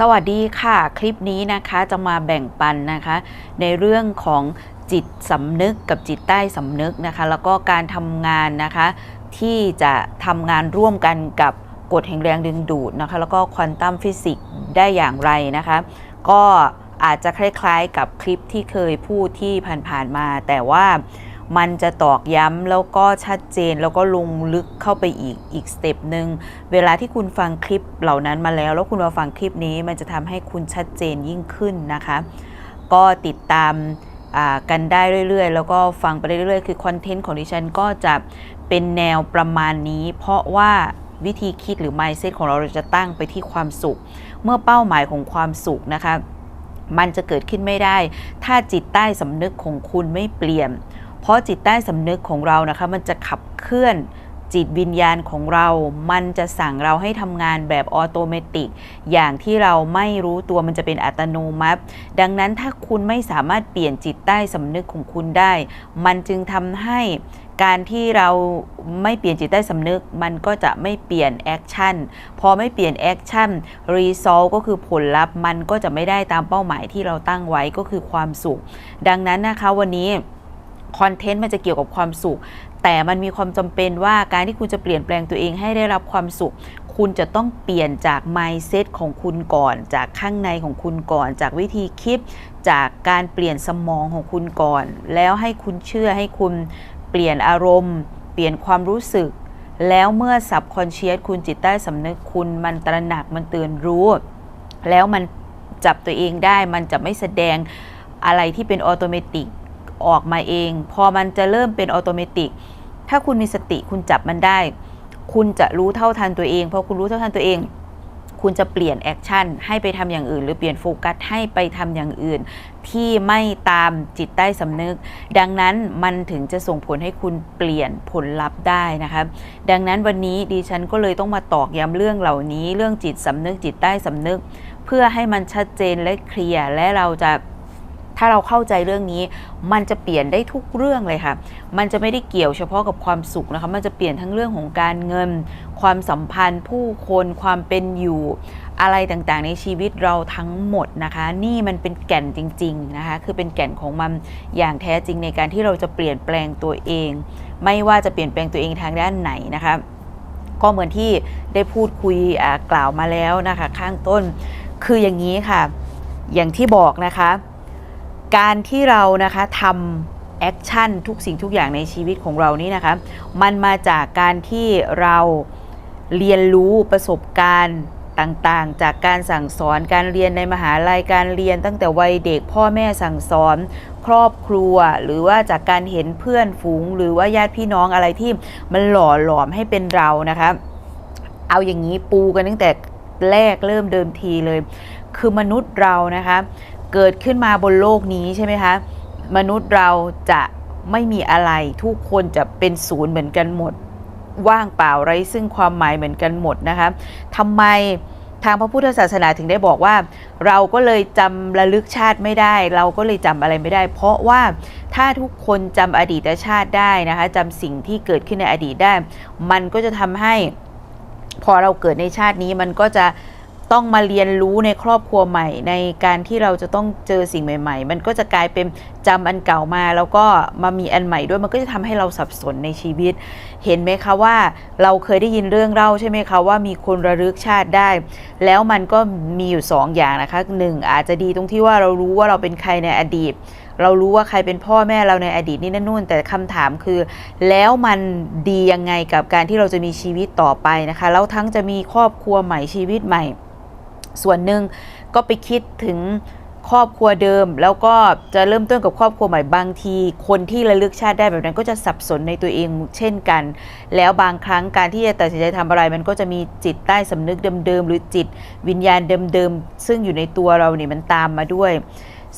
สวัสดีค่ะ คลิปนี้นะคะจะมาแบ่งปันนะคะ ในเรื่องของจิตสำนึกกับจิตใต้สำนึกนะคะ แล้วก็การทำงานนะคะ ที่จะทำงานร่วมกันกับกฎแห่งแรงดึงดูดนะคะ แล้วก็ควอนตัมฟิสิกส์ได้อย่างไรนะคะ ก็อาจจะคล้ายๆกับคลิปที่เคยพูดที่ผ่านๆมา แต่ว่า มันจะตอกย้ำแล้วก็ชัดเจนแล้วก็ลงลึกเข้าไปอีกอีกสเต็ปหนึ่งเวลาที่คุณฟังคลิปเหล่านั้นมาแล้ว แล้วคุณมาฟังคลิปนี้มันจะทำให้คุณชัดเจนยิ่งขึ้นนะคะ ก็ติดตามกันได้เรื่อยๆ แล้วก็ฟังไปเรื่อยๆ คือคอนเทนต์ของดิฉันก็จะเป็นแนวประมาณนี้ เพราะว่าวิธีคิดหรือ mindset ของเราเราจะตั้งไปที่ความสุข เมื่อเป้าหมายของความสุขนะคะ มันจะเกิดขึ้นไม่ได้ ถ้าจิตใต้สำนึกของคุณไม่เปลี่ยน เพราะจิตใต้สำนึกของเรานะคะ มันจะขับเคลื่อนจิตวิญญาณของเรา มันจะสั่งเราให้ทำงานแบบออโตเมติก อย่างที่เราไม่รู้ตัวมันจะเป็นอัตโนมัติ ดังนั้นถ้าคุณไม่สามารถเปลี่ยนจิตใต้สำนึกของคุณได้ มันจึงทำให้การที่เราไม่เปลี่ยนจิตใต้สำนึก มันก็จะไม่เปลี่ยนแอคชั่น พอไม่เปลี่ยนแอคชั่นรีซอลก็คือผลลัพธ์ มันก็จะไม่ได้ตามเป้าหมายที่เราตั้งไว้ก็คือความสุข ดังนั้นนะคะวันนี้ คอนเทนต์มันจะเกี่ยวกับความสุข แต่มันมีความจำเป็นว่าการที่คุณจะเปลี่ยนแปลงตัวเองให้ได้รับความสุข คุณจะต้องเปลี่ยนจาก mindset ของคุณก่อน จากข้างในของคุณก่อน จากวิธีคิด จากการเปลี่ยนสมองของคุณก่อน แล้วให้คุณเชื่อให้คุณเปลี่ยนอารมณ์ เปลี่ยนความรู้สึก แล้วเมื่อ subconscious คุณจิตใต้สำนึกคุณมันตระหนักมันตื่นรู้ แล้วมันจับตัวเองได้มันจะไม่แสดงอะไรที่เป็นออโตเมติก ออกมาเอง พอมันจะเริ่มเป็นออโตเมติกถ้าคุณมีสติคุณจับมันได้ คุณจะรู้เท่าทันตัวเองพอคุณรู้เท่าทันตัวเอง คุณจะเปลี่ยนแอคชั่นให้ไปทำอย่างอื่น หรือเปลี่ยนโฟกัสให้ไปทำอย่างอื่น ที่ไม่ตามจิตใต้สำนึก ดังนั้นมันถึงจะส่งผลให้คุณเปลี่ยนผลลัพธ์ได้นะคะดังนั้นวันนี้ดิฉันก็เลยต้องมาตอกย้ำเรื่องเหล่านี้ เรื่องจิตสำนึกจิตใต้สำนึก เพื่อให้มันชัดเจนและเคลียร์และเราจะ ถ้าเราเข้าใจเรื่องนี้ มันจะเปลี่ยนได้ทุกเรื่องเลยค่ะ มันจะไม่ได้เกี่ยวเฉพาะกับความสุขนะคะ มันจะเปลี่ยนทั้งเรื่องของการเงิน ความสัมพันธ์ ผู้คน ความเป็นอยู่ อะไรต่างๆ ในชีวิตเราทั้งหมดนะคะ นี่มันเป็นแก่นจริง ๆนะคะ คือเป็นแก่นของมันอย่างแท้จริงในการที่เราจะเปลี่ยนแปลงตัวเอง ไม่ว่าจะเปลี่ยนแปลงตัวเองทางด้านไหนนะคะก็เหมือนที่ได้พูดคุยกล่าวมาแล้วนะคะ ข้างต้น คืออย่างนี้ค่ะ อย่างที่บอกนะคะ การที่เรานะคะทำแอคชั่นทุกสิ่งทุกอย่างในชีวิตของเรานี่นะคะ มันมาจากการที่เราเรียนรู้ประสบการณ์ต่างๆ จากการสั่งสอนการเรียนในมหาลัยการเรียนตั้งแต่วัยเด็กพ่อแม่สั่งสอน ครอบครัว หรือว่าจากการเห็นเพื่อนฝูง หรือว่าญาติพี่น้องอะไรที่มันหล่อหลอมให้เป็นเรานะคะเอาอย่างนี้ปูกันตั้งแต่แรกเริ่มเดิมทีเลย คือมนุษย์เรานะคะ เกิดขึ้นมาบนโลกนี้ใช่ไหมคะ มนุษย์เราจะไม่มีอะไร ทุกคนจะเป็นศูนย์เหมือนกันหมด ว่างเปล่าไร้ซึ่งความหมายเหมือนกันหมดนะคะทำไมทางพระพุทธศาสนาถึงได้บอกว่า เราก็เลยจำระลึกชาติไม่ได้ เราก็เลยจำอะไรไม่ได้ เพราะว่าถ้าทุกคนจำอดีตชาติได้นะคะจำสิ่งที่เกิดขึ้นในอดีตได้ มันก็จะทำให้พอเราเกิดในชาตินี้มันก็จะ ต้องมาเรียนรู้ในครอบครัวใหม่ ในการที่เราจะต้องเจอสิ่งใหม่ ๆ มันก็จะกลายเป็นจำอันเก่ามา แล้วก็มามีอันใหม่ด้วยมันก็จะทำให้เราสับสนในชีวิต เห็นไหมคะว่าเราเคยได้ยินเรื่องเล่าใช่ไหมคะว่ามีคนระลึกชาติได้ แล้วมันก็มีอยู่สองอย่างนะคะหนึ่งอาจจะดีตรงที่ว่าเรารู้ว่าเราเป็นใครในอดีตเรารู้ว่าใครเป็นพ่อแม่เราในอดีตนี่นั่นนู่น แต่คำถามคือ แล้วมันดียังไงกับการที่เราจะมีชีวิตต่อไปนะคะ แล้วทั้งจะมีครอบครัวใหม่ชีวิตใหม่ ส่วนหนึ่งก็ไปคิดถึงครอบครัวเดิม แล้วก็จะเริ่มต้นกับครอบครัวใหม่บางที คนที่ระลึกชาติได้แบบนั้นก็จะสับสนในตัวเองเช่นกัน แล้วบางครั้งการที่จะตัดสินใจทำอะไร มันก็จะมีจิตใต้สำนึกเดิมๆหรือจิตวิญญาณเดิมๆซึ่งอยู่ในตัวเราเนี่ยมันตามมาด้วย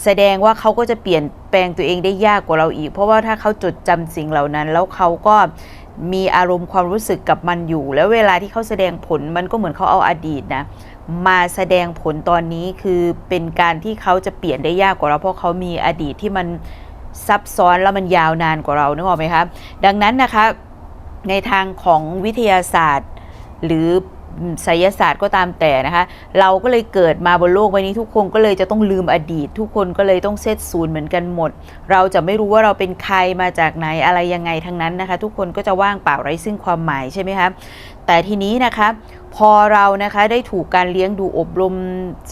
แสดงว่าเขาก็จะเปลี่ยนแปลงตัวเองได้ยากกว่าเราอีก เพราะว่าถ้าเขาจดจำสิ่งเหล่านั้น แล้วเขาก็มีอารมณ์ความรู้สึกกับมันอยู่ แล้วเวลาที่เขาแสดงผลมันก็เหมือนเขาเอาอดีตนะ มาแสดงผลตอนนี้คือเป็นการที่เขาจะเปลี่ยนได้ยากกว่าเราเพราะเขามีอดีตที่มันซับซ้อนแล้วมันยาวนานกว่าเรานึกออกไหมคะดังนั้นนะคะในทางของวิทยาศาสตร์ หรืออืมไสยศาสตร์ก็ตามแต่นะคะ เราก็เลยเกิดมาบนโลกใบนี้ทุกคนก็เลยจะต้องลืมอดีต ทุกคนก็เลยต้องเซตศูนย์เหมือนกันหมด เราจะไม่รู้ว่าเราเป็นใครมาจากไหนอะไรยังไงทั้งนั้นนะคะ ทุกคนก็จะว่างเปล่าไร้ซึ่งความหมายใช่ไหมคะแต่ทีนี้นะคะ พอเรานะคะได้ถูกการเลี้ยงดูอบรม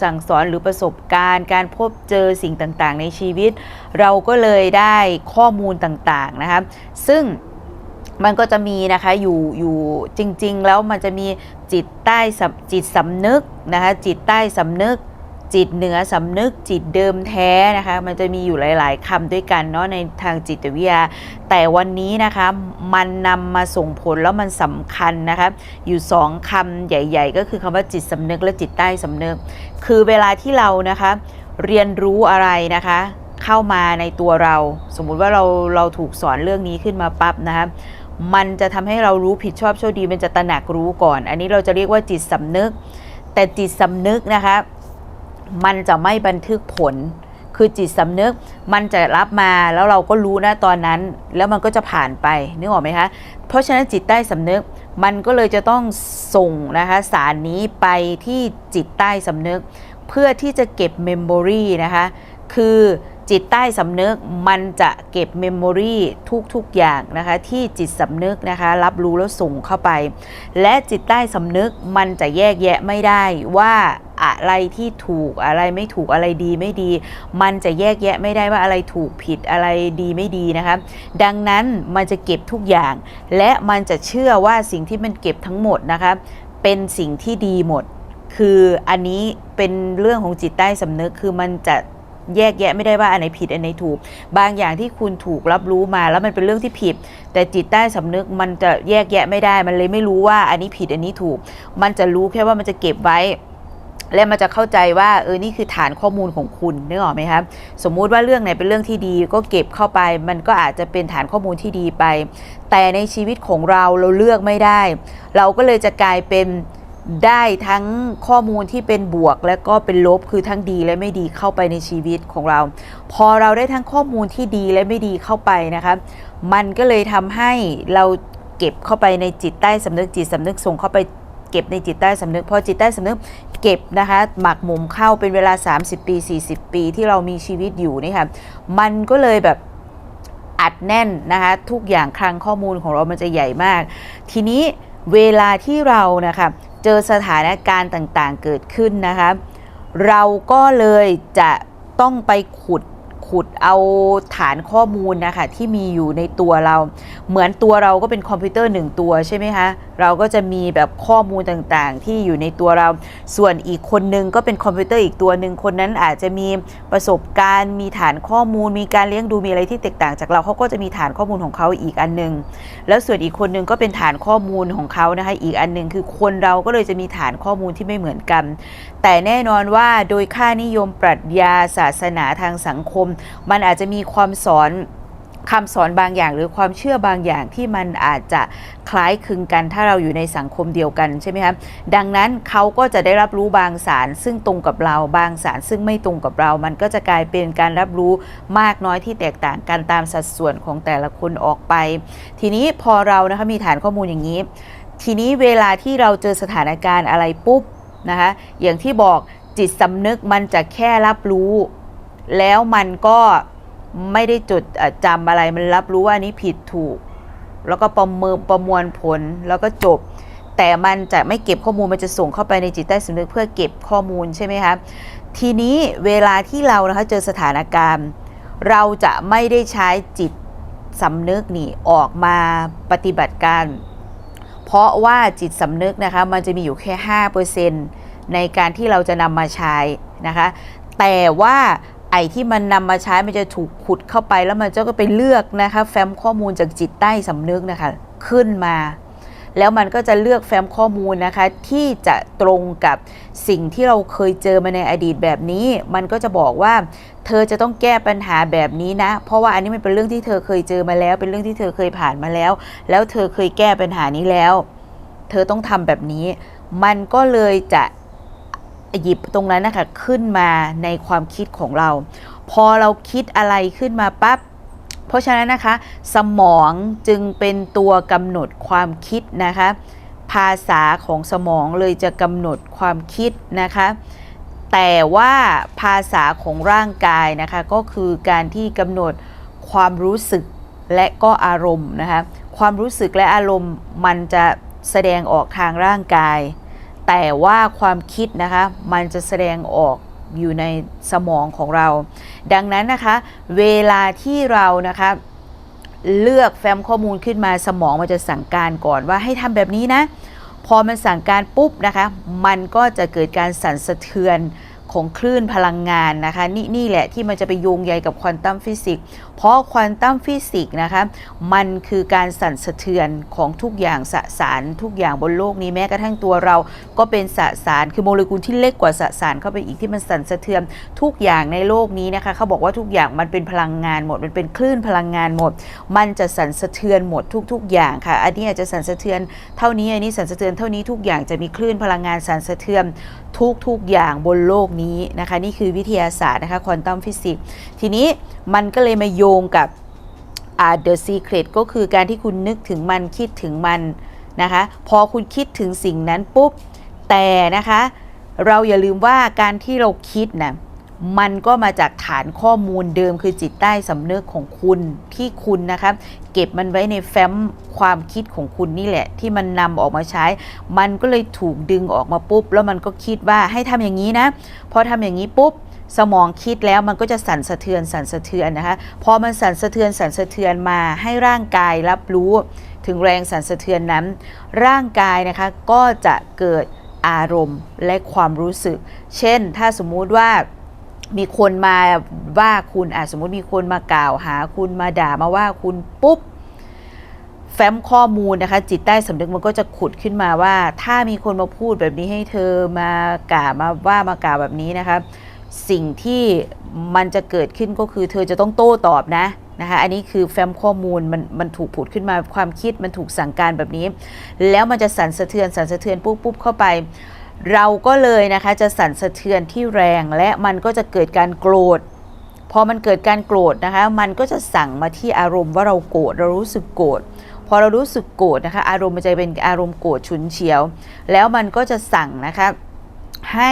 สั่งสอนหรือประสบการณ์ การพบเจอสิ่งต่างๆ ในชีวิต เราก็เลยได้ข้อมูลต่างๆนะคะซึ่งมันก็จะมีนะคะอยู่อยู่จริง ๆ แล้วมันจะมีจิตใต้จิตสำนึกนะคะจิตใต้สำนึก จิตเหนือสำนึกจิตเดิมแท้นะคะ มันจะมีอยู่หลาย ๆคำด้วยกันเนาะในทางจิตวิทยา แต่วันนี้นะคะมันนำมาส่งผลแล้วมันสำคัญนะคะอยู่สองคำใหญ่ ๆ ก็คือคำว่าจิตสำนึกและจิตใต้สำนึก คือเวลาที่เรานะคะเรียนรู้อะไรนะคะเข้ามาในตัวเรา สมมุติว่าเราเราถูกสอนเรื่องนี้ขึ้นมาปั๊บนะคะมันจะทำให้เรารู้ผิดชอบชั่วดี มันจะตระหนักรู้ก่อน อันนี้เราจะเรียกว่าจิตสำนึก แต่จิตสำนึกนะคะ มันจะไม่บันทึกผล คือจิตสำนึกมันจะรับมาแล้วเราก็รู้นะตอนนั้น แล้วมันก็จะผ่านไปนึกออกไหมคะเพราะฉะนั้นจิตใต้สำนึกมันก็เลยจะต้องส่งนะคะสารนี้ไปที่จิตใต้สำนึก เพื่อที่จะเก็บเมมโมรีนะคะคือจิตใต้สำนึกมันจะเก็บเมมโมรีทุกๆอย่างนะคะที่จิตสำนึกนะคะรับรู้แล้วส่งเข้าไป และจิตใต้สำนึกมันจะแยกแยะไม่ได้ว่า อะไรที่ถูกอะไรไม่ถูกอะไรดีไม่ดี มันจะแยกแยะไม่ได้ว่าอะไรถูกผิดอะไรดีไม่ดีนะคะดังนั้นมันจะเก็บทุกอย่าง และมันจะเชื่อว่าสิ่งที่มันเก็บทั้งหมดนะคะเป็นสิ่งที่ดีหมด คืออันนี้เป็นเรื่องของจิตใต้สำนึกคือมันจะแยกแยะไม่ได้ว่าอันไหนผิดอันไหนถูก บางอย่างที่คุณถูกรับรู้มาแล้วมันเป็นเรื่องที่ผิด แต่จิตใต้สำนึกมันจะแยกแยะไม่ได้ มันเลยไม่รู้ว่าอันนี้ผิดอันนี้ถูก มันจะรู้แค่ว่ามันจะเก็บไว้ และมันจะเข้าใจว่าเออนี่คือฐานข้อมูลของคุณนึกออกไหมครับสมมุติว่าเรื่องไหนเป็นเรื่องที่ดีก็เก็บเข้าไป มันก็อาจจะเป็นฐานข้อมูลที่ดีไป แต่ในชีวิตของเราเราเลือกไม่ได้ เราก็เลยจะกลายเป็นได้ทั้งข้อมูลที่เป็นบวกและก็เป็นลบคือทั้งดีและไม่ดีเข้าไปในชีวิตของเรา พอเราได้ทั้งข้อมูลที่ดีและไม่ดีเข้าไปนะคะมันก็เลยทำให้เราเก็บเข้าไปในจิตใต้สำนึกจิตสำนึกส่งเข้าไป เก็บในจิตใต้สำนึกพอจิตใต้สำนึกเก็บนะคะหมักหมมเข้าเป็นเวลา 30 ปี 40 ปีที่เรามีชีวิตอยู่นี่ค่ะมันก็เลยแบบอัดแน่นนะคะทุกอย่างคลังข้อมูลของเรามันจะใหญ่มาก ทีนี้เวลาที่เรานะคะเจอสถานการณ์ต่างๆเกิดขึ้นนะคะเราก็เลยจะต้องไปขุด ขุดเอาฐานข้อมูลนะคะที่มีอยู่ในตัวเรา เหมือนตัวเราก็เป็นคอมพิวเตอร์หนึ่งตัวใช่ไหมคะเราก็จะมีแบบข้อมูลต่างๆ ที่อยู่ในตัวเรา ส่วนอีกคนนึงก็เป็นคอมพิวเตอร์อีกตัวหนึ่งคนนั้นอาจจะมีประสบการณ์มีฐานข้อมูล มีการเลี้ยงดูมีอะไรที่แตกต่างจากเราเขาก็จะมีฐานข้อมูลของเขาอีกอันหนึง แล้วส่วนอีกคนนึงก็เป็นฐานข้อมูลของเขานะคะอีกอันหนึ่งคือคนเราก็เลยจะมีฐานข้อมูลที่ไม่เหมือนกัน แต่แน่นอนว่าโดยค่านิยมปรัชญาศาสนาทางสังคมมันอาจจะมีความสอนคำสอนบางอย่างหรือความเชื่อบางอย่างที่มันอาจจะคล้ายคลึงกันถ้าเราอยู่ในสังคมเดียวกันใช่ไหมครับดังนั้นเขาก็จะได้รับรู้บางสารซึ่งตรงกับเราบางสารซึ่งไม่ตรงกับเรา มันก็จะกลายเป็นการรับรู้มากน้อยที่แตกต่างกันตามสัดส่วนของแต่ละคนออกไป ทีนี้พอเรานะคะมีฐานข้อมูลอย่างนี้ ทีนี้เวลาที่เราเจอสถานการณ์อะไรปุ๊บนะคะอย่างที่บอกจิตสำนึกมันจะแค่รับรู้ แล้วมันก็ไม่ได้จดจำอะไรมันรับรู้ว่านี้ผิดถูก แล้วก็ประเมินประมวลผลแล้วก็จบ แต่มันจะไม่เก็บข้อมูลมันจะส่งเข้าไปในจิตใต้สำนึกเพื่อเก็บข้อมูลใช่ไหมครับทีนี้เวลาที่เรานะคะเจอสถานการณ์ เราจะไม่ได้ใช้จิตสำนึกนี่ออกมาปฏิบัติการ เพราะว่าจิตสำนึกนะคะมันจะมีอยู่แค่ 5%ในการที่เราจะนำมาใช้นะคะแต่ว่า ไอ้ที่มันนำมาใช้มันจะถูกขุดเข้าไปแล้วมันจะก็ไปเลือกนะคะแฟ้มข้อมูลจากจิตใต้สำนึกนะคะขึ้นมา แล้วมันก็จะเลือกแฟ้มข้อมูลนะคะ ที่จะตรงกับสิ่งที่เราเคยเจอมาในอดีตแบบนี้ มันก็จะบอกว่า เธอจะต้องแก้ปัญหาแบบนี้นะ เพราะว่าอันนี้มันเป็นเรื่องที่เธอเคยเจอมาแล้ว เป็นเรื่องที่เธอเคยผ่านมาแล้ว แล้วเธอเคยแก้ปัญหานี้แล้ว เธอต้องทำแบบนี้ มันก็เลยจะ หยิบตรงนั้นนะคะขึ้นมาในความคิดของเรา พอเราคิดอะไรขึ้นมาปั๊บเพราะฉะนั้นนะคะ สมองจึงเป็นตัวกำหนดความคิดนะคะ ภาษาของสมองเลยจะกำหนดความคิดนะคะ แต่ว่าภาษาของร่างกายนะคะ ก็คือการที่กำหนดความรู้สึกและก็อารมณ์นะคะ ความรู้สึกและอารมณ์มันจะแสดงออกทางร่างกาย แต่ว่าความคิดนะคะ มันจะแสดงออกอยู่ในสมองของเรา ดังนั้นนะคะ เวลาที่เรานะคะเลือกแฟ้มข้อมูลขึ้นมาสมองมันจะสั่งการก่อนว่าให้ทำแบบนี้นะ พอมันสั่งการปุ๊บนะคะ มันก็จะเกิดการสั่นสะเทือนของคลื่นพลังงานนะคะ นี่นี่แหละที่มันจะไปโยงใยกับควอนตัมฟิสิกส์ เพราะควอนตัมฟิสิกส์นะคะมันคือการสั่นสะเทือนของทุกอย่างสสารทุกอย่างบนโลกนี้แม้กระทั่งตัวเราก็เป็นสสารคือโมเลกุลที่เล็กกว่าสสารเข้าไปอีกที่มันสั่นสะเทือนทุกอย่างในโลกนี้นะคะเขาบอกว่าทุกอย่างมันเป็นพลังงานหมดมันเป็นคลื่นพลังงานหมด มันจะสั่นสะเทือนหมดทุก ๆ อย่างค่ะ อันนี้อาจจะสั่นสะเทือนเท่านี้อันนี้สั่นสะเทือนเท่านี้ทุกอย่างจะมีคลื่นพลังงานสั่นสะเทือนทุกๆอย่างบนโลกนี้นะคะ นี่คือวิทยาศาสตร์นะคะควอนตัมฟิสิกส์ทีนี้มันก็เลยมาโยงกับ The Secret ก็คือการที่คุณนึกถึงมันคิดถึงมันนะคะ พอคุณคิดถึงสิ่งนั้นปุ๊บ แต่นะคะ เราอย่าลืมว่าการที่เราคิดนะมันก็มาจากฐานข้อมูลเดิมคือจิตใต้สำนึกของคุณที่คุณนะคะเก็บมันไว้ในแฟ้มความคิดของคุณนี่แหละ ที่มันนำออกมาใช้ มันก็เลยถูกดึงออกมาปุ๊บ แล้วมันก็คิดว่าให้ทำอย่างนี้นะพอทำอย่างนี้ปุ๊บ สมองคิดแล้วมันก็จะสั่นสะเทือนสั่นสะเทือนนะคะพอมันสั่นสะเทือนสั่นสะเทือนมาให้ร่างกายรับรู้ถึงแรงสั่นสะเทือนนั้น ร่างกายนะคะก็จะเกิดอารมณ์และความรู้สึก เช่น ถ้าสมมุติว่ามีคนมาว่าคุณอะสมมติมีคนมากล่าวหาคุณมาด่ามาว่าคุณปุ๊บแฟ้มข้อมูลนะคะจิตใต้สำนึกมันก็จะขุดขึ้นมาว่า ถ้ามีคนมาพูดแบบนี้ให้เธอมากล่าวมาว่ามากล่าวแบบนี้นะคะ สิ่งที่มันจะเกิดขึ้นก็คือเธอจะต้องโต้ตอบนะนะคะอันนี้คือแฟ้มข้อมูลมันมันถูกผุดขึ้นมาความคิดมันถูกสั่งการแบบนี้ แล้วมันจะสั่นสะเทือนสั่นสะเทือนปุ๊บปุ๊บเข้าไป เราก็เลยนะคะจะสั่นสะเทือนที่แรงและมันก็จะเกิดการโกรธพอมันเกิดการโกรธนะคะ มันก็จะสั่งมาที่อารมณ์ว่าเราโกรธเรารู้สึกโกรธพอเรารู้สึกโกรธนะคะ อารมณ์มันจะเป็นอารมณ์โกรธฉุนเฉียว แล้วมันก็จะสั่งนะคะให้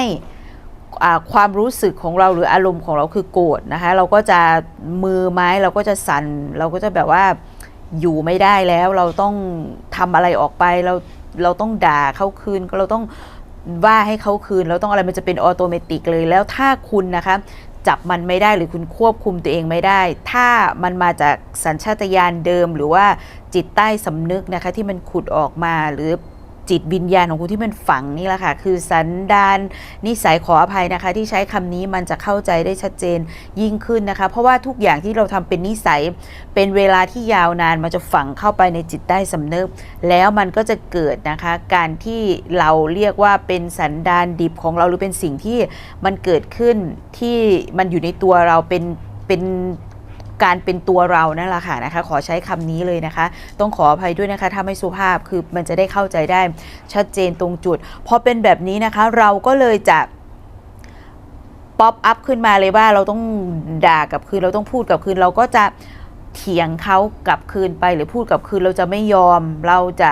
ความรู้สึกของเราหรืออารมณ์ของเราคือโกรธนะคะ เราก็จะมือไม้เราก็จะสั่น เราก็จะแบบว่าอยู่ไม่ได้แล้ว เราต้องทำอะไรออกไป เราเราต้องด่าเขาคืนเราต้องว่าให้เขาคืนแล้วต้องอะไรมันจะเป็นออโตเมติกเลยแล้วถ้าคุณนะคะจับมันไม่ได้หรือคุณควบคุมตัวเองไม่ได้ ถ้ามันมาจากสัญชาตญาณเดิม หรือว่าจิตใต้สำนึกนะคะที่มันขุดออกมาหรือ จิตวิญญาณของคุณที่มันฝังนี่แหละค่ะ คือสันดานนิสัยขออภัยนะคะ ที่ใช้คำนี้มันจะเข้าใจได้ชัดเจนยิ่งขึ้นนะคะ เพราะว่าทุกอย่างที่เราทำเป็นนิสัย เป็นเวลาที่ยาวนานมันจะฝังเข้าไปในจิตใต้สำนึก แล้วมันก็จะเกิดนะคะ การที่เราเรียกว่าเป็นสันดานดิบของเราหรือเป็นสิ่งที่มันเกิดขึ้นที่มันอยู่ในตัวเราเป็นเป็น การเป็นตัวเรานั่นแหละค่ะนะคะ ขอใช้คำนี้เลยนะคะ ต้องขออภัยด้วยนะคะ ถ้าไม่สุภาพคือมันจะได้เข้าใจได้ชัดเจนตรงจุดพอเป็นแบบนี้นะคะ เราก็เลยจะป๊อปอัพขึ้นมาเลยว่าเราต้องด่ากับคืนเราต้องพูดกับคืนเราก็จะเถียงเขากลับคืนไปหรือพูดกับคืนเราจะไม่ยอมเราจะ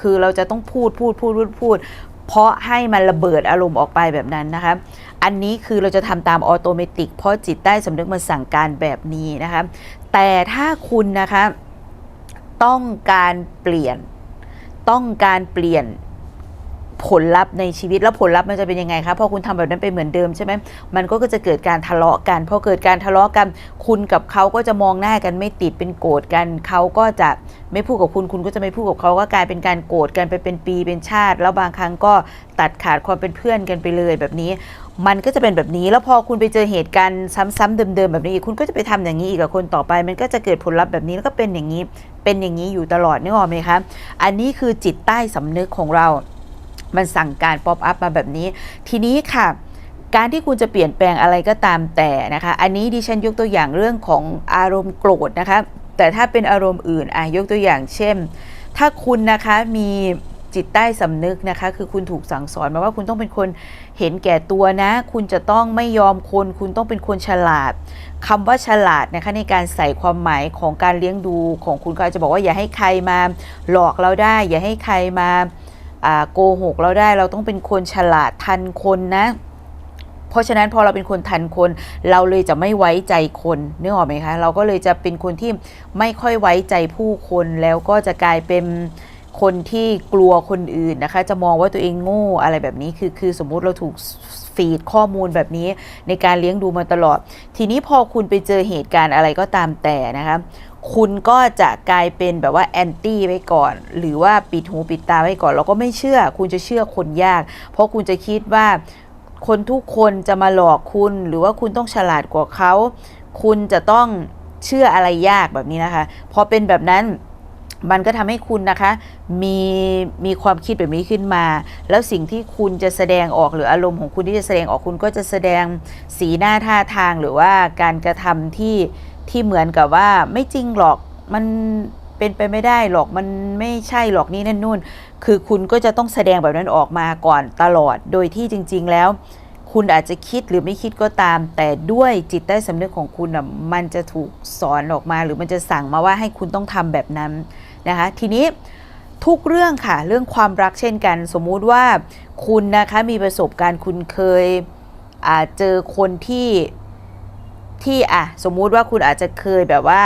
คือเราจะต้องพูดพูดพูดพูดพูด เพราะให้มันระเบิดอารมณ์ออกไปแบบนั้นนะคะอันนี้คือเราจะทำตามออโตเมติกเพราะจิตใต้สำนึกมันสั่งการแบบนี้นะคะแต่ถ้าคุณนะคะต้องการเปลี่ยนต้องการเปลี่ยน ผลลัพธ์ในชีวิตแล้วผลลัพธ์มันจะเป็นยังไงคะพอคุณทำแบบนั้นไปเหมือนเดิมใช่ไหมมันก็จะเกิดการทะเลาะกันพอเกิดการทะเลาะกัน คุณกับเขาก็จะมองหน้ากันไม่ติดเป็นโกรธกันเขาก็จะไม่พูดกับคุณคุณก็จะไม่พูดกับเขาก็กลายเป็นการโกรธกันไปเป็นปีเป็นชาติ แล้วบางครั้งก็ตัดขาดความเป็นเพื่อนกันไปเลยแบบนี้ มันก็จะเป็นแบบนี้แล้วพอคุณไปเจอเหตุการณ์ซ้ำๆเดิมๆแบบนี้อีกคุณก็จะไปทำอย่างนี้อีกกับคนต่อไป มันก็จะเกิดผลลัพธ์แบบนี้แล้วก็เป็นอย่างนี้เป็นอย่างนี้อยู่ตลอดนึกออกไหมคะอันนี้คือจิตใต้สำนึกของเรา มันสั่งการป๊อปอัพมาแบบนี้ ทีนี้ค่ะ การที่คุณจะเปลี่ยนแปลงอะไรก็ตามแต่นะคะ อันนี้ดิฉันยกตัวอย่างเรื่องของอารมณ์โกรธนะคะ แต่ถ้าเป็นอารมณ์อื่นอะยกตัวอย่างเช่น ถ้าคุณนะคะมีจิตใต้สำนึกนะคะ คือคุณถูกสั่งสอนมาว่าคุณต้องเป็นคนเห็นแก่ตัวนะ คุณจะต้องไม่ยอมคน คุณต้องเป็นคนฉลาดคำว่าฉลาดนะคะในการใส่ความหมายของการเลี้ยงดูของคุณก็อาจจะบอกว่าอย่าให้ใครมาหลอกเราได้ อย่าให้ใครมาอ่า โกหกเราได้เราต้องเป็นคนฉลาดทันคนนะ เพราะฉะนั้นพอเราเป็นคนทันคน เราเลยจะไม่ไว้ใจคนนึกออกไหมคะเราก็เลยจะเป็นคนที่ไม่ค่อยไว้ใจผู้คนแล้วก็จะกลายเป็นคนที่กลัวคนอื่นนะคะ จะมองว่าตัวเองโง่อะไรแบบนี้คือคือสมมุติเราถูกฟีดข้อมูลแบบนี้ในการเลี้ยงดูมาตลอด ทีนี้พอคุณไปเจอเหตุการณ์อะไรก็ตามแต่นะคะ คุณก็จะกลายเป็นแบบว่าแอนตี้ไว้ก่อน หรือว่าปิดหูปิดตาไว้ก่อนเราก็ไม่เชื่อ คุณจะเชื่อคนยาก เพราะคุณจะคิดว่าคนทุกคนจะมาหลอกคุณ หรือว่าคุณต้องฉลาดกว่าเขา คุณจะต้องเชื่ออะไรยากแบบนี้นะคะ พอเป็นแบบนั้นมันก็ทำให้คุณนะคะ มีมีความคิดแบบนี้ขึ้นมา แล้วสิ่งที่คุณจะแสดงออกหรืออารมณ์ของคุณที่จะแสดงออกคุณก็จะแสดงสีหน้าท่าทางหรือว่าการกระทำที่ ที่เหมือนกับว่าไม่จริงหรอกมันเป็นไปไม่ได้หรอกมันไม่ใช่หรอกนี่นั่นนู่น คือคุณก็จะต้องแสดงแบบนั้นออกมาก่อนตลอดโดยที่จริง ๆ แล้ว คุณอาจจะคิดหรือไม่คิดก็ตาม แต่ด้วยจิตใต้สำนึกของคุณอะมันจะถูกสอนออกมา หรือมันจะสั่งมาว่าให้คุณต้องทำแบบนั้นนะคะ ทีนี้ทุกเรื่องค่ะ เรื่องความรักเช่นกัน สมมุติว่าคุณนะคะมีประสบการณ์คุณเคยเจอคนที่ ที่อะสมมุติว่าคุณอาจจะเคยแบบว่า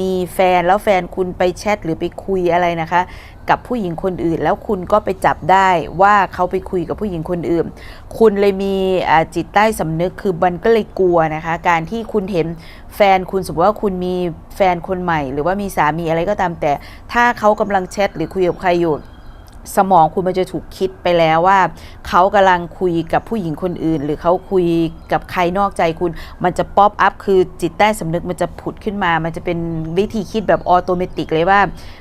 มีแฟนแล้วแฟนคุณไปแชทหรือไปคุยอะไรนะคะ กับผู้หญิงคนอื่น แล้วคุณก็ไปจับได้ว่าเขาไปคุยกับผู้หญิงคนอื่น คุณเลยมีอ่าจิตใต้สำนึกคือมันก็เลยกลัวนะคะ การที่คุณเห็นแฟนคุณสมมติว่าคุณมีแฟนคนใหม่ หรือว่ามีสามีอะไรก็ตามแต่ ถ้าเขากำลังแชทหรือคุยกับใครอยู่ สมองคุณมันจะถูกคิดไปแล้วว่า เขากำลังคุยกับผู้หญิงคนอื่น หรือเขาคุยกับใครนอกใจคุณ มันจะป๊อปอัพคือจิตใต้สำนึกมันจะผุดขึ้นมา มันจะเป็นวิธีคิดแบบออโตเมติกเลยว่า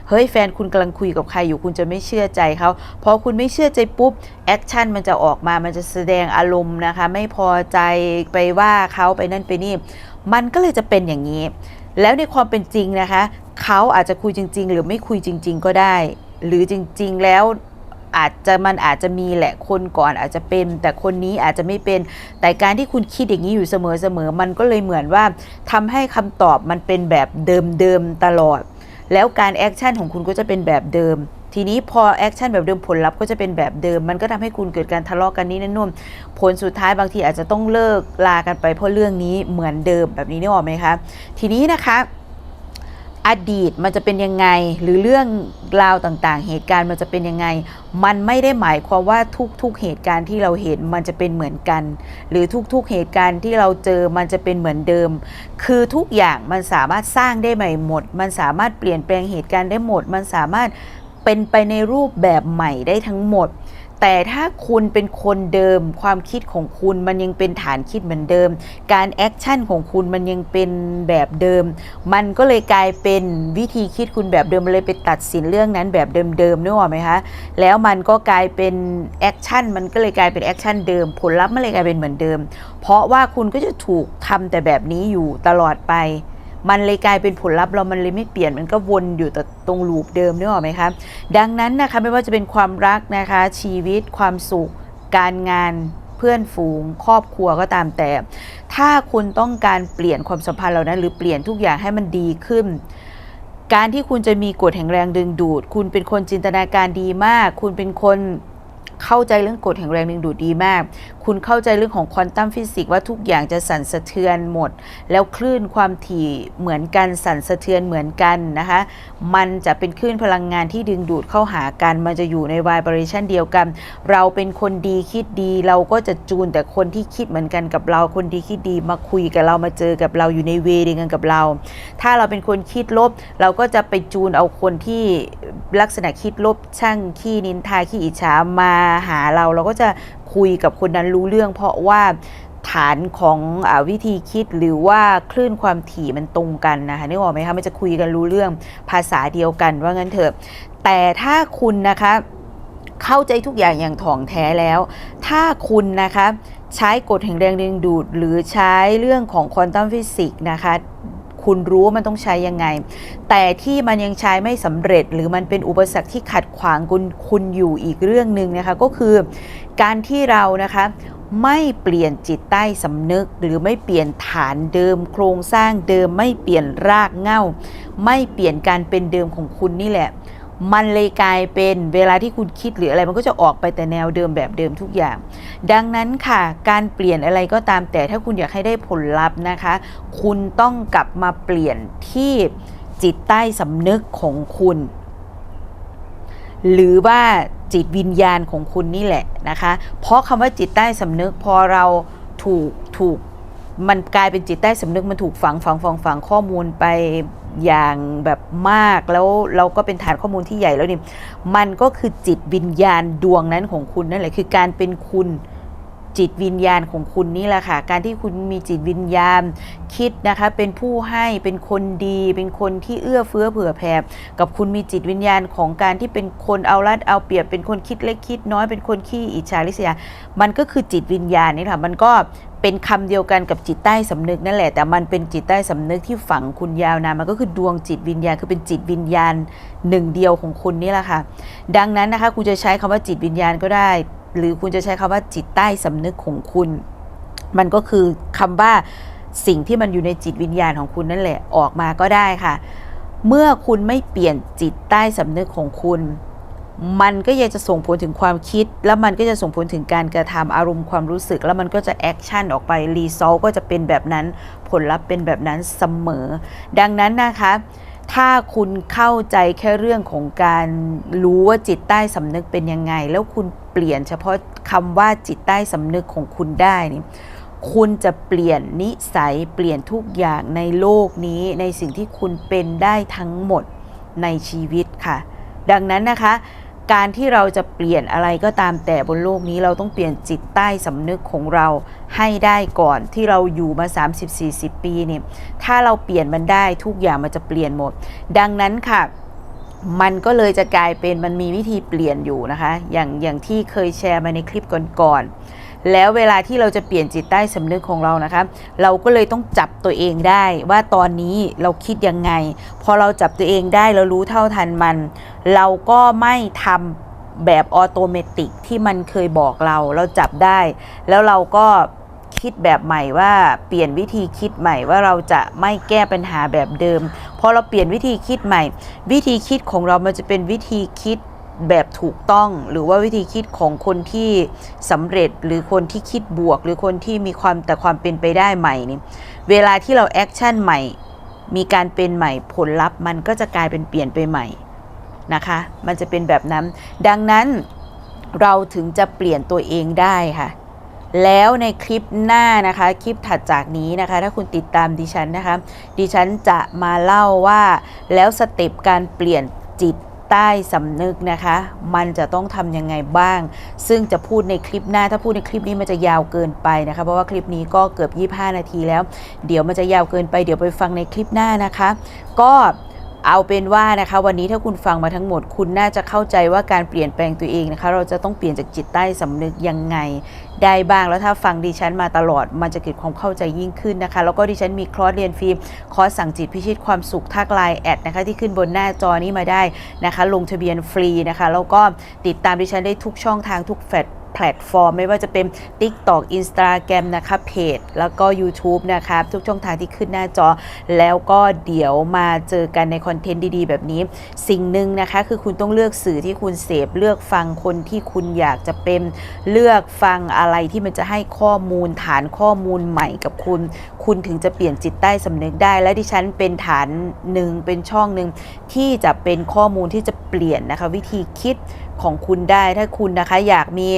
เฮ้ยแฟนคุณกำลังคุยกับใครอยู่คุณจะไม่เชื่อใจเขาพอคุณไม่เชื่อใจปุ๊บแอคชั่นมันจะออกมามันจะแสดงอารมณ์นะคะ ไม่พอใจไปว่าเขาไปนั่นไปนี่ มันก็เลยจะเป็นอย่างนี้ แล้วในความเป็นจริงนะคะ เขาอาจจะคุยจริง ๆ หรือไม่คุยจริง ๆ ก็ได้ หรือจริง ๆ แล้วอาจจะมันอาจจะมีแหละคนก่อนอาจจะเป็น แต่คนนี้อาจจะไม่เป็น แต่การที่คุณคิดอย่างนี้อยู่เสมอๆมันก็เลยเหมือนว่าทำให้คำตอบมันเป็นแบบเดิมๆตลอด แล้วการแอคชั่นของคุณก็จะเป็นแบบเดิม ทีนี้พอแอคชั่นแบบเดิมผลลัพธ์ก็จะเป็นแบบเดิม มันก็ทำให้คุณเกิดการทะเลาะกันนี้นั่นนู่นผลสุดท้ายบางทีอาจจะต้องเลิกลากันไปเพราะเรื่องนี้เหมือนเดิมแบบนี้นึกออกไหมคะทีนี้นะคะ อดีตมันจะเป็นยังไง หรือเรื่องราวต่างๆ เหตุการณ์มันจะเป็นยังไง มันไม่ได้หมายความว่าทุกๆเหตุการณ์ที่เราเห็นมันจะเป็นเหมือนกัน หรือทุกๆเหตุการณ์ที่เราเจอมันจะเป็นเหมือนเดิม คือทุกอย่างมันสามารถสร้างได้ใหม่หมด มันสามารถเปลี่ยนแปลงเหตุการณ์ได้หมด มันสามารถเป็นไปในรูปแบบใหม่ได้ทั้งหมด แต่ถ้าคุณเป็นคนเดิม ความคิดของคุณมันยังเป็นฐานคิดเหมือนเดิม การแอคชั่นของคุณมันยังเป็นแบบเดิม มันก็เลยกลายเป็นวิธีคิดคุณแบบเดิมเลยไปตัดสินเรื่องนั้นแบบเดิมๆนึกออกไหมคะแล้วมันก็กลายเป็นแอคชั่นมันก็เลยกลายเป็นแอคชั่นเดิม ผลลัพธ์มันเลยกลายเป็นเหมือนเดิม เพราะว่าคุณก็จะถูกทำแต่แบบนี้อยู่ตลอดไป มันเลยกลายเป็นผลลัพธ์เรามันเลยไม่เปลี่ยนมันก็วนอยู่แต่ตรงลูปเดิมนึกออกไหมคะดังนั้นนะคะไม่ว่าจะเป็นความรักนะคะ ชีวิตความสุข การงานเพื่อนฝูง ครอบครัวก็ตามแต่ ถ้าคุณต้องการเปลี่ยนความสัมพันธ์เหล่านั้นหรือเปลี่ยนทุกอย่างให้มันดีขึ้น การที่คุณจะมีกฎแห่งแรงดึงดูด คุณเป็นคนจินตนาการดีมาก คุณเป็นคน เข้าใจเรื่องกฎแห่งแรงดึงดูดดีมาก คุณเข้าใจเรื่องของควอนตัมฟิสิกส์ว่าทุกอย่างจะสั่นสะเทือนหมด แล้วคลื่นความถี่เหมือนกันสั่นสะเทือนเหมือนกันนะคะ มันจะเป็นคลื่นพลังงานที่ดึงดูดเข้าหากัน มันจะอยู่ในวายบริชันเดียวกัน เราเป็นคนดีคิดดีเราก็จะจูนแต่คนที่คิดเหมือนกันกับเรา คนดีคิดดีมาคุยกับเรามาเจอกับเราอยู่ในเวเดียวกันกับเรา ถ้าเราเป็นคนคิดลบ เราก็จะไปจูนเอาคนที่ลักษณะคิดลบช่างขี้นินทาขี้อิจฉามาหาเราเราก็จะคุยกับคนนั้นรู้เรื่อง เพราะว่าฐานของอวิธีคิดหรือว่าคลื่นความถี่มันตรงกันนะคะนึกออกไหมคะมันจะคุยกันรู้เรื่องภาษาเดียวกันว่างั้นเถอะ แต่ถ้าคุณนะคะเข้าใจทุกอย่างอย่างถ่องแท้แล้ว ถ้าคุณนะคะใช้กฎแห่งแรงดึงดูด หรือใช้เรื่องของควอนตัมฟิสิกส์นะคะ คุณรู้ว่ามันต้องใช้ยังไง แต่ที่มันยังใช้ไม่สำเร็จ หรือมันเป็นอุปสรรคที่ขัดขวางคุณคุณอยู่อีกเรื่องหนึ่งนะคะก็คือการที่เรานะคะไม่เปลี่ยนจิตใต้สำนึกหรือไม่เปลี่ยนฐานเดิม โครงสร้างเดิมไม่เปลี่ยนรากเหง้าไม่เปลี่ยนการเป็นเดิมของคุณนี่แหละ มันเลยกลายเป็นเวลาที่คุณคิดหรืออะไรมันก็จะออกไปแต่แนวเดิมแบบเดิมทุกอย่าง ดังนั้นค่ะ การเปลี่ยนอะไรก็ตามแต่ถ้าคุณอยากให้ได้ผลลัพธ์นะคะ คุณต้องกลับมาเปลี่ยนที่จิตใต้สำนึกของคุณ หรือว่าจิตวิญญาณของคุณนี่แหละนะคะ เพราะคำว่าจิตใต้สำนึกพอเราถูกถูกมันกลายเป็นจิตใต้สำนึกมันถูกฝังฝังฝังฝังข้อมูลไป อย่างแบบมากแล้วเราก็เป็นฐานข้อมูลที่ใหญ่แล้วนี่มันก็คือจิตวิญญาณดวงนั้นของคุณนั่นแหละคือการเป็นคุณ จิตวิญญาณของคุณนี่แหละค่ะ การที่คุณมีจิตวิญญาณคิดนะคะ เป็นผู้ให้เป็นคนดี เป็นคนที่เอื้อเฟื้อเผื่อแผ่กับคุณมีจิตวิญญาณของการที่เป็นคนเอารัดเอาเปรียบเป็นคนคิดเล็กคิดน้อยเป็นคนขี้อิจฉาริษยา มันก็คือจิตวิญญาณนี่ค่ะมันก็เป็นคำเดียวกันกับจิตใต้สำนึกนั่นแหละ แต่มันเป็นจิตใต้สำนึกที่ฝังคุณยาวนานมันก็คือดวงจิตวิญญาณคือเป็นจิตวิญญาณหนึ่งเดียวของคุณนี่แหละค่ะ ดังนั้นนะคะคุณจะใช้คำว่าจิตวิญญาณก็ได้ หรือคุณจะใช้คำว่าจิตใต้สำนึกของคุณ มันก็คือคำว่าสิ่งที่มันอยู่ในจิตวิญญาณของคุณนั่นแหละออกมาก็ได้ค่ะ เมื่อคุณไม่เปลี่ยนจิตใต้สำนึกของคุณ มันก็ยังจะส่งผลถึงความคิด แล้วมันก็จะส่งผลถึงการกระทำอารมณ์ความรู้สึก แล้วมันก็จะแอคชั่นออกไปรีซอลก็จะเป็นแบบนั้นผลลัพธ์เป็นแบบนั้นเสมอ ดังนั้นนะคะ ถ้าคุณเข้าใจแค่เรื่องของการรู้ว่าจิตใต้สำนึกเป็นยังไง แล้วคุณเปลี่ยนเฉพาะคำว่าจิตใต้สำนึกของคุณได้นี่คุณจะเปลี่ยนนิสัยเปลี่ยนทุกอย่างในโลกนี้ ในสิ่งที่คุณเป็นได้ทั้งหมดในชีวิตค่ะ ดังนั้นนะคะ การที่เราจะเปลี่ยนอะไรก็ตามแต่บนโลกนี้เราต้องเปลี่ยนจิตใต้สำนึกของเราให้ได้ก่อนที่เราอยู่มา 30-40 ปีเนี่ยถ้าเราเปลี่ยนมันได้ทุกอย่างมันจะเปลี่ยนหมด ดังนั้นค่ะมันก็เลยจะกลายเป็นมันมีวิธีเปลี่ยนอยู่นะคะ อย่างอย่างที่เคยแชร์มาในคลิปก่อนๆ แล้วเวลาที่เราจะเปลี่ยนจิตใต้สำนึกของเรานะคะเราก็เลยต้องจับตัวเองได้ว่าตอนนี้เราคิดยังไง พอเราจับตัวเองได้เรารู้เท่าทันมัน เราก็ไม่ทำแบบออโตเมติกที่มันเคยบอกเรา เราจับได้ แล้วเราก็คิดแบบใหม่ว่าเปลี่ยนวิธีคิดใหม่ว่าเราจะไม่แก้ปัญหาแบบเดิมพอเราเปลี่ยนวิธีคิดใหม่ วิธีคิดของเรามันจะเป็นวิธีคิด แบบถูกต้องหรือว่าวิธีคิดของคนที่สำเร็จหรือคนที่คิดบวก หรือคนที่มีความแต่ความเป็นไปได้ใหม่นี่เวลาที่เราแอคชั่นใหม่ มีการเป็นใหม่ผลลัพธ์มันก็จะกลายเป็นเปลี่ยนไปใหม่นะคะ มันจะเป็นแบบนั้น ดังนั้นเราถึงจะเปลี่ยนตัวเองได้ค่ะ แล้วในคลิปหน้านะคะ คลิปถัดจากนี้นะคะ ถ้าคุณติดตามดิฉันนะคะ ดิฉันจะมาเล่าว่าแล้วสเต็ปการเปลี่ยนจิต ใต้สำนึกนะคะ มันจะต้องทำยังไงบ้าง ซึ่งจะพูดในคลิปหน้า ถ้าพูดในคลิปนี้มันจะยาวเกินไปนะคะ เพราะว่าคลิปนี้ก็เกือบ 25 นาทีแล้ว เดี๋ยวมันจะยาวเกินไป เดี๋ยวไปฟังในคลิปหน้านะคะ ก็ เอาเป็นว่านะคะวันนี้ถ้าคุณฟังมาทั้งหมด คุณน่าจะเข้าใจว่าการเปลี่ยนแปลงตัวเองนะคะ เราจะต้องเปลี่ยนจากจิตใต้สำนึกยังไง ได้บ้างแล้วถ้าฟังดิฉันมาตลอด มันจะเกิดความเข้าใจยิ่งขึ้นนะคะ แล้วก็ดิฉันมีคอร์สเรียนฟรีคอร์สสั่งจิตพิชิตความสุขทักไลน์แอดนะคะที่ขึ้นบนหน้าจอนี้มาได้นะคะ ลงทะเบียนฟรีนะคะ แล้วก็ติดตามดิฉันได้ทุกช่องทางทุกแฟลต แพลตฟอร์ม ไม่ว่าจะเป็น TikTok Instagram นะคะเพจแล้วก็ YouTube นะคะทุกช่องทางที่ขึ้นหน้าจอ แล้วก็เดี๋ยวมาเจอกันในคอนเทนต์ดีๆ แบบนี้ สิ่งหนึ่งนะคะคือคุณต้องเลือกสื่อที่คุณเสพเลือกฟังคนที่คุณอยากจะเป็นเลือกฟังอะไรที่มันจะให้ข้อมูลฐานข้อมูลใหม่กับคุณ คุณถึงจะเปลี่ยนจิตใต้สำนึกได้ และดิฉันเป็นฐานหนึ่งเป็นช่องหนึ่งที่จะเป็นข้อมูลที่จะเปลี่ยนนะคะ วิธีคิดของคุณได้ถ้าคุณนะคะอยากมี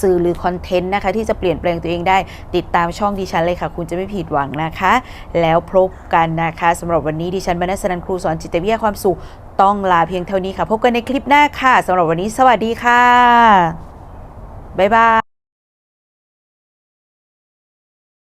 สื่อหรือคอนเทนต์นะคะ ที่จะเปลี่ยนแปลงตัวเองได้ ติดตามช่องดิฉันเลยค่ะ คุณจะไม่ผิดหวังนะคะ แล้วพบกันนะคะสำหรับวันนี้ดิฉันบรรณสนันครูสอนจิตวิทยาความสุขต้องลาเพียงเท่านี้ค่ะ พบกันในคลิปหน้าค่ะสำหรับวันนี้ สวัสดีค่ะบ๊ายบาย